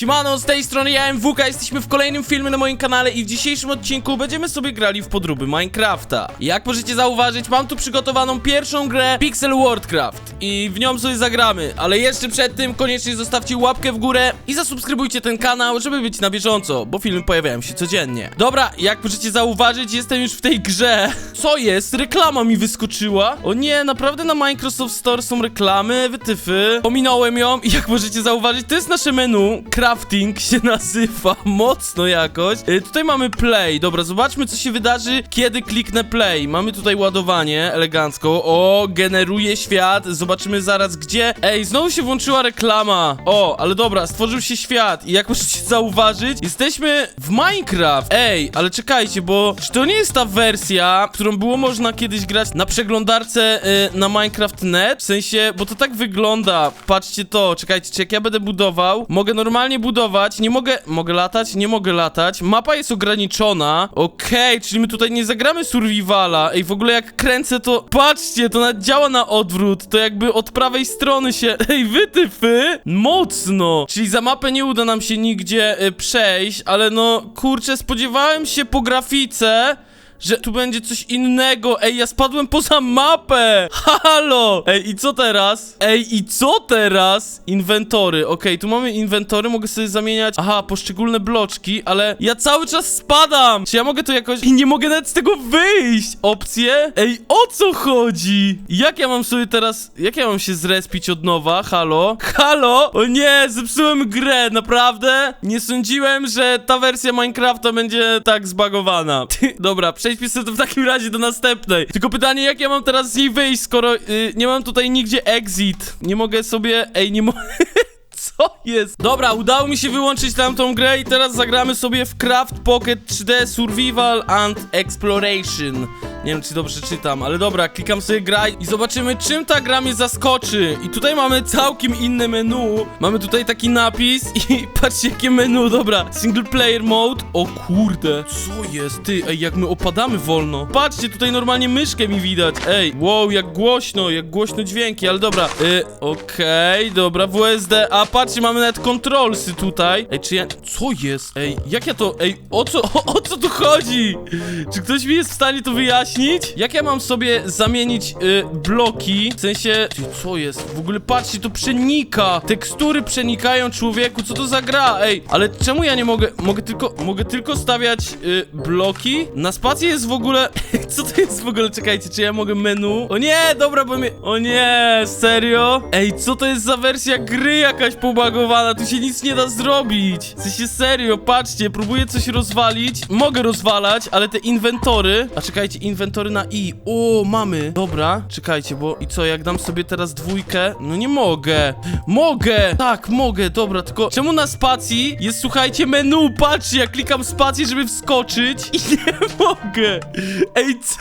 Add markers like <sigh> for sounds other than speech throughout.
Siemano, z tej strony ja MWK, jesteśmy w kolejnym filmie na moim kanale i w dzisiejszym odcinku będziemy sobie grali w podróby Minecrafta. Jak możecie zauważyć, mam tu przygotowaną pierwszą grę Pixel Worldcraft i w nią sobie zagramy, ale jeszcze przed tym koniecznie zostawcie łapkę w górę i zasubskrybujcie ten kanał, żeby być na bieżąco, bo filmy pojawiają się codziennie. Dobra, jak możecie zauważyć, jestem już w tej grze. Co jest? Reklama mi wyskoczyła. O nie, naprawdę na Microsoft Store są reklamy, wytyfy. Pominąłem ją i jak możecie zauważyć, to jest nasze menu. Crafting się <laughs> nazywa mocno jakoś. E, tutaj mamy play. Dobra, zobaczmy co się wydarzy, kiedy kliknę play. Mamy tutaj ładowanie elegancko. O, generuje świat. Zobaczymy zaraz gdzie. Ej, znowu się włączyła reklama. O, ale dobra, stworzył się świat i jak możecie <laughs> zauważyć, jesteśmy w Minecraft. Ej, ale czekajcie, bo czy to nie jest ta wersja, którą było można kiedyś grać na przeglądarce y, na Minecraft.net? W sensie, bo to tak wygląda. Patrzcie to, czekajcie, czy jak ja będę budował, mogę normalnie budować, nie mogę, mogę latać? Nie mogę latać. Mapa jest ograniczona. Okej, czyli my tutaj nie zagramy survivala. Ej, w ogóle jak kręcę to, patrzcie, to nawet działa na odwrót. To jakby od prawej strony się, <laughs> ej, wytyfy, mocno. Czyli za mapę nie uda nam się nigdzie y, przejść, ale no, kurczę, spodziewałem się po grafice, że tu będzie coś innego. Ej, ja spadłem poza mapę! <laughs> Halo! Ej, i co teraz? Ej, i co teraz? Inwentory. Okej, tu mamy inwentory, mogę sobie zamieniać. Aha, poszczególne bloczki, ale ja cały czas spadam! Czy ja mogę tu jakoś. I nie mogę nawet z tego wyjść! Opcje? Ej, o co chodzi? Jak ja mam sobie teraz. Jak ja mam się zrespić od nowa? Halo? Halo? O nie, zepsułem grę, naprawdę? Nie sądziłem, że ta wersja Minecrafta będzie tak zbagowana. <laughs> Dobra, przejdźmy sobie w takim razie do następnej. Tylko pytanie, jak ja mam teraz z niej wyjść, skoro y, nie mam tutaj nigdzie exit. Nie mogę sobie... Ej, nie mogę... <laughs> Co jest? Dobra, udało mi się wyłączyć tamtą grę i teraz zagramy sobie w Craft Pocket 3D Survival and Exploration. Nie wiem, czy dobrze czytam, ale dobra, klikam sobie graj i zobaczymy, czym ta gra mnie zaskoczy. I tutaj mamy całkiem inne menu. Mamy tutaj taki napis i <laughs> patrzcie, jakie menu, dobra. Single player mode. O kurde, co jest? Ty, ej, jak my opadamy wolno. Patrzcie, tutaj normalnie myszkę mi widać. Ej, wow, jak głośno, jak głośno dźwięki, ale dobra. Y, Okej, dobra, WSD. A patrzcie, mamy nawet kontrolsy tutaj. Ej, czy ja... Co jest? Ej, jak ja to... Ej, o co, o, o co tu chodzi? Czy ktoś mi jest w stanie to wyjaśnić? Jak ja mam sobie zamienić y, bloki? W sensie... Ty, co jest? W ogóle patrzcie, to przenika! Tekstury przenikają człowieku, co to za gra? Ej, ale czemu ja nie mogę... Mogę tylko... Mogę tylko stawiać y, bloki? Na spację jest w ogóle... <laughs> co to jest w ogóle? Czekajcie, czy ja mogę menu? O nie, dobra, bo mnie... O nie, serio? Ej, co to jest za wersja gry jakaś pobagowana? Tu się nic nie da zrobić. W sensie serio, patrzcie, próbuję coś rozwalić. Mogę rozwalać, ale te inwentory... A czekajcie, inwentory na i. O, mamy. Dobra, czekajcie, bo i co, jak dam sobie teraz dwójkę? No nie mogę. Mogę! Tak, mogę, dobra, tylko czemu na spacji jest, słuchajcie, menu? Patrzcie, ja klikam spację, żeby wskoczyć i <laughs> nie mogę. Ej, co?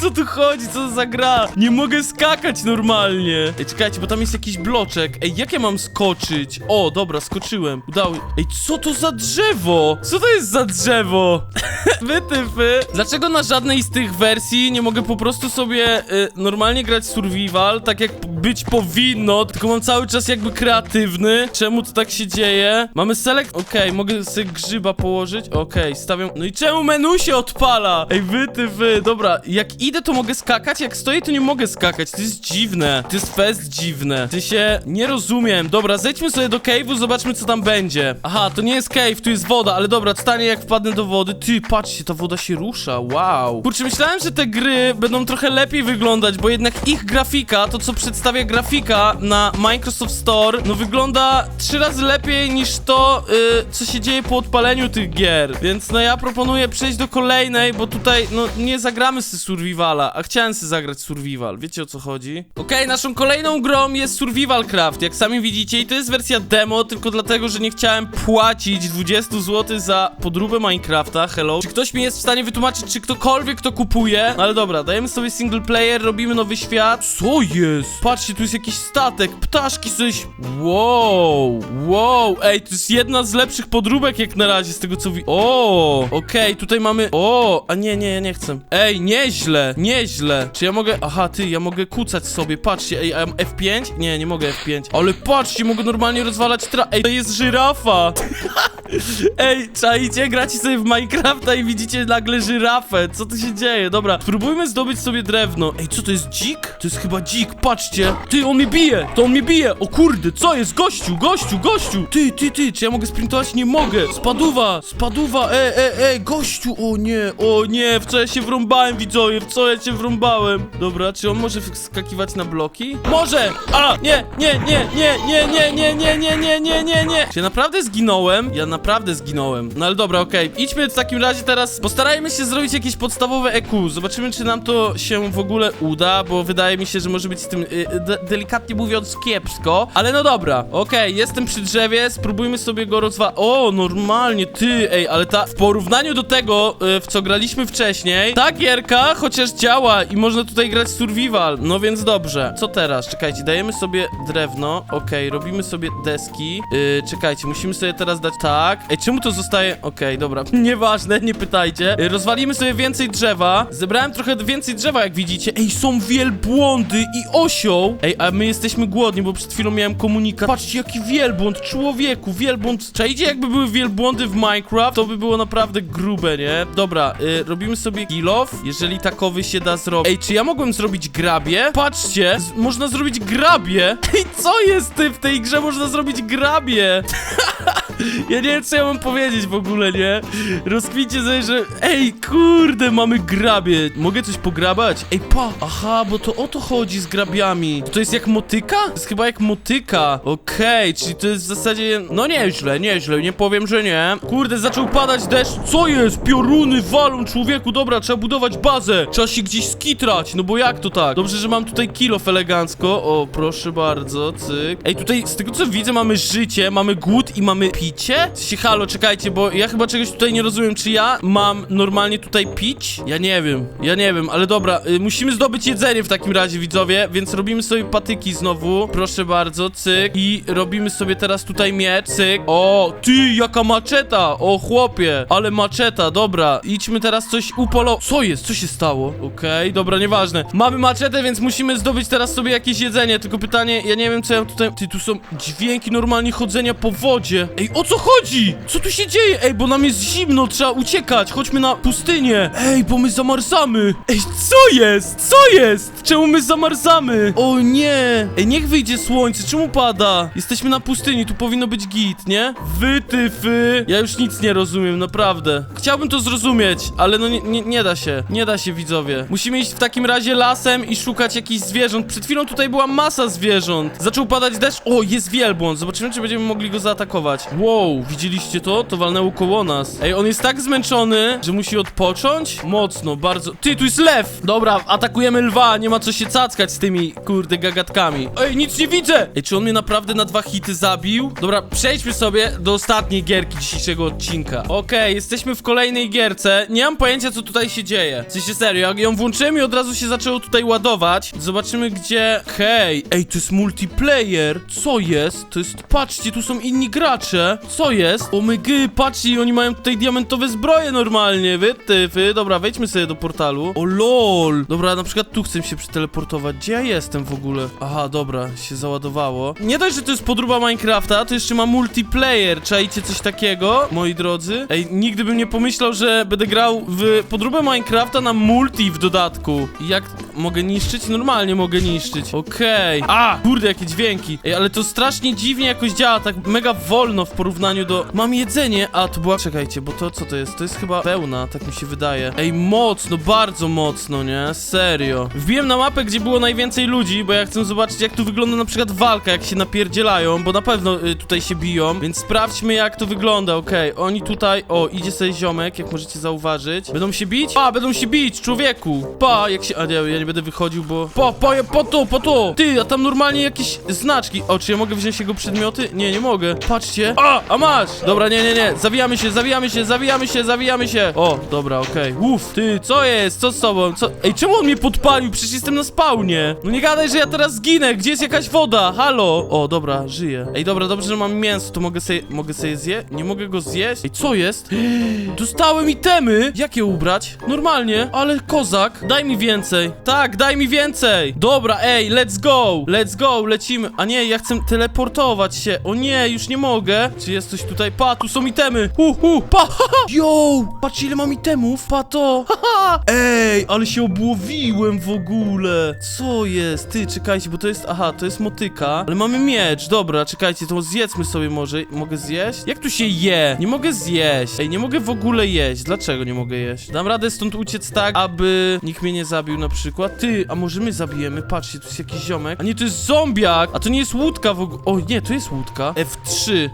Co tu chodzi? Co za gra? Nie mogę skakać normalnie. Ej, czekajcie, bo tam jest jakiś bloczek. Ej, jak ja mam skoczyć? O, dobra, skoczyłem. Udało. Ej, co to za drzewo? Co to jest za drzewo? <laughs> Wytyfy. Dlaczego na żadnej z tych wersji nie mogę po prostu sobie y, normalnie grać survival, tak jak być powinno, tylko mam cały czas jakby kreatywny. Czemu to tak się dzieje? Mamy select... Okej, mogę sobie grzyba położyć. Okej, stawiam... No i czemu menu się odpala? Ej, wy, ty, wy. Dobra, jak idę, to mogę skakać, jak stoję, to nie mogę skakać. To jest dziwne. To jest fest dziwne. Ty się... Nie rozumiem. Dobra, zejdźmy sobie do cave'u, zobaczmy, co tam będzie. Aha, to nie jest cave, tu jest woda, ale dobra, stanie jak wpadnę do wody. Ty, patrzcie, ta woda się rusza, wow. Kurczę, myślałem, że te gry będą trochę lepiej wyglądać, bo jednak ich grafika, to co przedstawia grafika na Microsoft Store, no wygląda trzy razy lepiej niż to, y, co się dzieje po odpaleniu tych gier. Więc no ja proponuję przejść do kolejnej, bo tutaj, no nie zagramy z Survivala, a chciałem sobie zagrać Survival, wiecie o co chodzi? Okej, naszą kolejną grą jest Survival Craft, jak sami widzicie, i to jest wersja demo, tylko dlatego, że nie chciałem płacić 20 zł za podróbę Minecrafta, hello. Czy ktoś mi jest w stanie wytłumaczyć, czy ktokolwiek to kupuje? No ale dobra, dajemy sobie single player, robimy nowy świat. Co jest? Patrzcie, tu jest jakiś statek, ptaszki coś. Wow, wow, ej, to jest jedna z lepszych podróbek jak na razie z tego co wi... O, okej, tutaj mamy... O, a nie, nie, ja nie chcę. Ej, nieźle, nieźle. Czy ja mogę... Aha, ty, ja mogę kucać sobie, patrzcie, ej, a ja mam F5? Nie, nie mogę F5. Ale patrzcie, mogę normalnie rozwalać tra... Ej, to jest żyrafa. <laughs> Ej, czaicie? Gracie sobie w Minecrafta i widzicie nagle żyrafę. Co tu się dzieje? Dobra, spróbujmy zdobyć sobie drewno. Ej, co to jest dzik? To jest chyba dzik, patrzcie. Ty, on mnie bije! To on mnie bije! O kurde, co jest? Gościu, gościu, gościu! Ty, ty, ty, czy ja mogę sprintować? Nie mogę! Spaduwa, spaduwa, e, e, e, gościu! O nie, o nie, w co ja się wrąbałem, widzowie? W co ja się wrąbałem? Dobra, czy on może wskakiwać na bloki? Może! A! Nie, nie, nie, nie, nie, nie, nie, nie, nie, nie, nie, nie, nie! Czy ja naprawdę zginąłem? Ja naprawdę zginąłem. No ale dobra, okej. Idźmy w takim razie teraz, postarajmy się zrobić jakieś podstawowe EQ. Zobaczymy, czy nam to się w ogóle uda, bo wydaje mi się, że może być z tym, y, y, de delikatnie mówiąc, kiepsko. Ale no dobra, okej, jestem przy drzewie, spróbujmy sobie go rozwa... O, normalnie, ty, ej, ale ta... W porównaniu do tego, y, w co graliśmy wcześniej, ta gierka chociaż działa i można tutaj grać survival. No więc dobrze. Co teraz? Czekajcie, dajemy sobie drewno, okej, robimy sobie deski. Yy, czekajcie, musimy sobie teraz dać tak. Ej, czemu to zostaje? Okej, dobra, <laughs> nieważne, nie pytajcie. Yy, rozwalimy sobie więcej drzewa. Zebrałem trochę więcej drzewa, jak widzicie. Ej, są wielbłądy i osioł. Ej, a my jesteśmy głodni, bo przed chwilą miałem komunikat. Patrzcie, jaki wielbłąd, człowieku, wielbłąd. Czajcie, jakby były wielbłądy w Minecraft, to by było naprawdę grube, nie? Dobra, yy, robimy sobie kill off, jeżeli takowy się da zrobić. Ej, czy ja mogłem zrobić grabie? Patrzcie, można zrobić grabie. <laughs> Ej, co jest ty? W tej grze można zrobić grabie. <laughs> Ja nie wiem, co ja mam powiedzieć w ogóle, nie? Rozkmincie sobie, że... Ej, kurde, mamy grabie. Mogę coś pograbać? Ej, pa! Aha, bo to o to chodzi z grabiami. To jest jak motyka? To jest chyba jak motyka. Okej, czyli to jest w zasadzie... No nieźle, nieźle, nie powiem, że nie. Kurde, zaczął padać deszcz. Co jest? Pioruny walą, człowieku. Dobra, trzeba budować bazę. Trzeba się gdzieś skitrać. No bo jak to tak? Dobrze, że mam tutaj kilof elegancko. O, proszę bardzo, cyk. Ej, tutaj z tego co widzę mamy życie, mamy głód i mamy picie? Sensie, halo, czekajcie, bo ja chyba czegoś tutaj nie rozumiem. Czy ja mam normalnie tutaj pić? Ja nie wiem, ja nie wiem, ale dobra, y, musimy zdobyć jedzenie w takim razie, widzowie, więc robimy sobie patyki znowu. Proszę bardzo, cyk. I robimy sobie teraz tutaj miecz, cyk. O, ty, jaka maczeta! O, chłopie, ale maczeta, dobra. Idźmy teraz coś upolo... Co jest? Co się stało? Okej, dobra, nieważne. Mamy maczetę, więc musimy zdobyć teraz sobie jakieś jedzenie, tylko pytanie, ja nie wiem, co ja tutaj... Ty, tu są dźwięki normalnie chodzenia po wodzie. Ej, o co chodzi? Co tu się dzieje? Ej, bo nam jest zimno, trzeba uciekać. Chodźmy na pustynię. Ej, bo my zamarzamy. Ej, co jest? Co jest? Czemu my zamarzamy? O nie. Ej, niech wyjdzie słońce. Czemu pada? Jesteśmy na pustyni, tu powinno być git, nie? Wytyfy. Ja już nic nie rozumiem, naprawdę. Chciałbym to zrozumieć, ale no nie, nie, nie da się. Nie da się, widzowie. Musimy iść w takim razie lasem i szukać jakichś zwierząt. Przed chwilą tutaj była masa zwierząt. Zaczął padać deszcz. O, jest wielbłąd. Zobaczymy, czy będziemy mogli go zaatakować. Wow, widzieliście to? To walnęło koło nas. Ej, on jest tak zmęczony, że musi odpocząć? Mocno, bardzo. Ty, tu jest lew! Dobra, atakujemy lwa, nie ma co się cackać z tymi, kurde, gagatkami. Ej, nic nie widzę! Ej, czy on mnie naprawdę na dwa hity zabił? Dobra, przejdźmy sobie do ostatniej gierki dzisiejszego odcinka. Okej, jesteśmy w kolejnej gierce. Nie mam pojęcia, co tutaj się dzieje. W sensie serio, jak ją włączyłem i od razu się zaczęło tutaj ładować. Zobaczymy, gdzie... Hej, ej, to jest multiplayer. Co jest? To jest... Patrzcie, tu są inni gracze. Co jest? O my gy, patrzcie, oni mają tutaj diamentowe zbroje normalnie. Wy, ty, wy. Dobra, wejdźmy sobie do portalu. O lol. Dobra, na przykład tu chcę się przeteleportować. Gdzie ja jestem w ogóle? Aha, dobra, się załadowało. Nie dość, że to jest podróba Minecrafta, to jeszcze ma multiplayer. Czajcie coś takiego, moi drodzy? Ej, nigdy bym nie pomyślał, że będę grał w podróbę Minecrafta na multi w dodatku. Jak mogę niszczyć? Normalnie mogę niszczyć. Okej. A, kurde, jakie dźwięki. Ej, ale to strasznie dziwnie jakoś działa, tak mega wolno w porównaniu do... Mam jedzenie, a to była... Czekajcie, bo to co to jest? To jest chyba wełna, tak mi się wydaje. Ej, mocno, bardzo mocno, nie? Serio. Wbiłem na mapę, gdzie było najwięcej ludzi, bo ja chcę zobaczyć, jak tu wygląda na przykład walka, jak się napierdzielają, bo na pewno y, tutaj się biją, więc sprawdźmy, jak to wygląda, okej. Oni tutaj... O, idzie sobie ziomek, jak możecie zauważyć. Będą się bić? Pa, będą się bić, człowieku! Pa, jak się... A nie, ja nie będę wychodził, bo... Po, po, po tu, po tu! Ty, a tam normalnie jakieś znaczki. O, czy ja mogę wziąć jego przedmioty? Nie, nie mogę. Patrzcie. O, a masz! Dobra, nie, nie, nie. Zawijamy się, zawijamy się, zawijamy się, zawijamy się. O, dobra, okej. Uff, ty, co jest? Co z tobą? Co? Ej, czemu on mnie podpalił? Przecież jestem na spawnie. No nie gadaj, że ja teraz zginę. Gdzie jest jakaś woda? Halo? O, dobra, żyję. Ej, dobra, dobrze, że mam mięso. To mogę sobie, mogę sobie zje? Nie mogę go zjeść? Ej, co jest? <gasps> Dostałem itemy. Jak je ubrać? Normalnie, ale kozak. Daj mi więcej. Tak, daj mi więcej. Dobra, ej, let's go. Let's go, lecimy. A nie, ja chcę teleportować się. O nie, już nie mogę. Czy jest coś tutaj? Pa, tu są itemy. Hu, hu, pa, ha, ha. Yo, patrz ile mam itemów. Pa to. Ha, ha. Ej, ale się obłowiłem w ogóle. Co jest? Ty, czekajcie, bo to jest, aha, to jest motyka. Ale mamy miecz. Dobra, czekajcie, to zjedzmy sobie może. Mogę zjeść? Jak tu się je? Nie mogę zjeść. Ej, nie mogę w ogóle jeść. Dlaczego nie mogę jeść? Dam radę stąd uciec tak, aby nikt mnie nie zabił na przykład. Ty, a może my zabijemy? Patrzcie, tu jest jakiś ziomek. A nie, to jest zombiak. A to nie jest łódka w ogóle. O nie, to jest łódka. F3.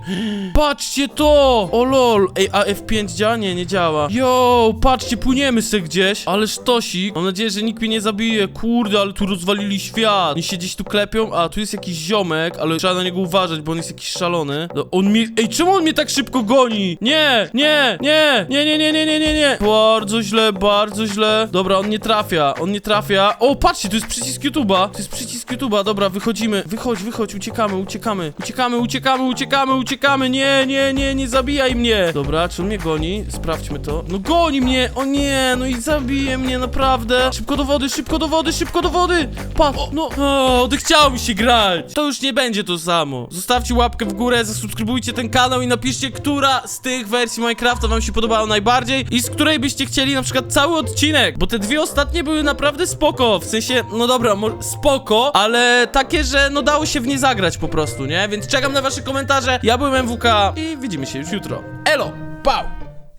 Patrzcie to! O lol. Ej, a F5 działa? Nie, nie działa. Yo, patrzcie, płyniemy se gdzieś. Ale sztosik. Mam nadzieję, że nikt mnie nie zabije. Kurde, ale tu rozwalili świat. Oni się gdzieś tu klepią. A, tu jest jakiś ziomek, ale trzeba na niego uważać, bo on jest jakiś szalony. No, on mnie... Ej, czemu on mnie tak szybko goni? Nie, nie, nie, nie, nie, nie, nie, nie, nie, nie. Bardzo źle, bardzo źle. Dobra, on nie trafia, on nie trafia. O, patrzcie, tu jest przycisk YouTube'a. To jest przycisk YouTube'a. Dobra, wychodzimy. Wychodź, wychodź, uciekamy, uciekamy. Uciekamy, uciekamy, uciekamy, uciekamy. Nie, nie, nie, nie zabijaj mnie. Dobra, czy on mnie goni? Sprawdźmy to. No goni mnie! O nie, no i zabije mnie, naprawdę. Szybko do wody, szybko do wody, szybko do wody. Patrz, no, o, mi się grać. To już nie będzie to samo. Zostawcie łapkę w górę, zasubskrybujcie ten kanał i napiszcie, która z tych wersji Minecrafta wam się podobała najbardziej i z której byście chcieli na przykład cały odcinek, bo te dwie ostatnie były naprawdę spoko, w sensie, no dobra, spoko, ale takie, że no dało się w nie zagrać po prostu, nie? Więc czekam na wasze komentarze, ja byłem MWK i widzimy się już jutro. Elo, pał!